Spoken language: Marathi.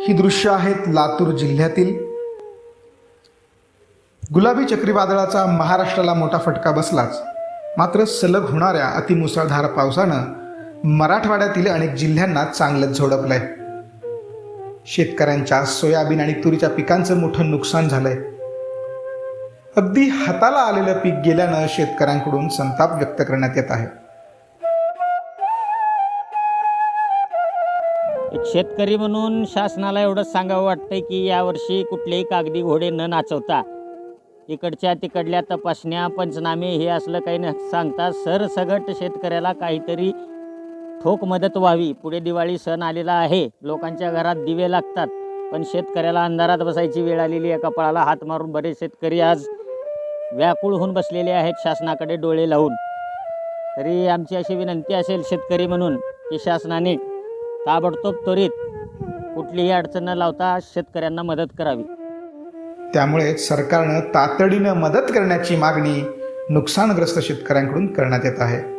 ही दृश्य आहेत लातूर जिल्ह्यातील. गुलाबी चक्रीवादळाचा महाराष्ट्राला मोठा फटका बसलाच. मात्र सलग होणाऱ्या अतिमुसळधार पावसानं मराठवाड्यातील अनेक जिल्ह्यांना चांगलंच झोडपलंय. शेतकऱ्यांच्या सोयाबीन आणि तुरीच्या पिकांचं मोठं नुकसान झालंय. अगदी हाताला आलेलं पीक गेल्यानं शेतकऱ्यांकडून संताप व्यक्त करण्यात येत आहे. शेतकरी म्हणून शासनाला एवढंच सांगावं वाटतंय की यावर्षी कुठलेही कागदी घोडे न नाचवता इकडच्या तिकडल्या तपासण्या पंचनामे हे असलं काही न सांगता सरसगट शेतकऱ्याला काहीतरी ठोक मदत व्हावी. पुढे दिवाळी सण आलेला आहे. लोकांच्या घरात दिवे लागतात. पण शेतकऱ्याला अंधारात बसायची वेळ आलेली आहे. कपाळाला हात मारून बरेच शेतकरी आज व्याकुळ होऊन बसलेले आहेत शासनाकडे डोळे लावून. तरी आमची अशी विनंती असेल शेतकरी म्हणून की शासनाने ताबडतोब त्वरित कुठलीही अडचण न लावता शेतकऱ्यांना मदत करावी. त्यामुळे सरकारनं तातडीनं मदत करण्याची मागणी नुकसानग्रस्त शेतकऱ्यांकडून करण्यात येत आहे.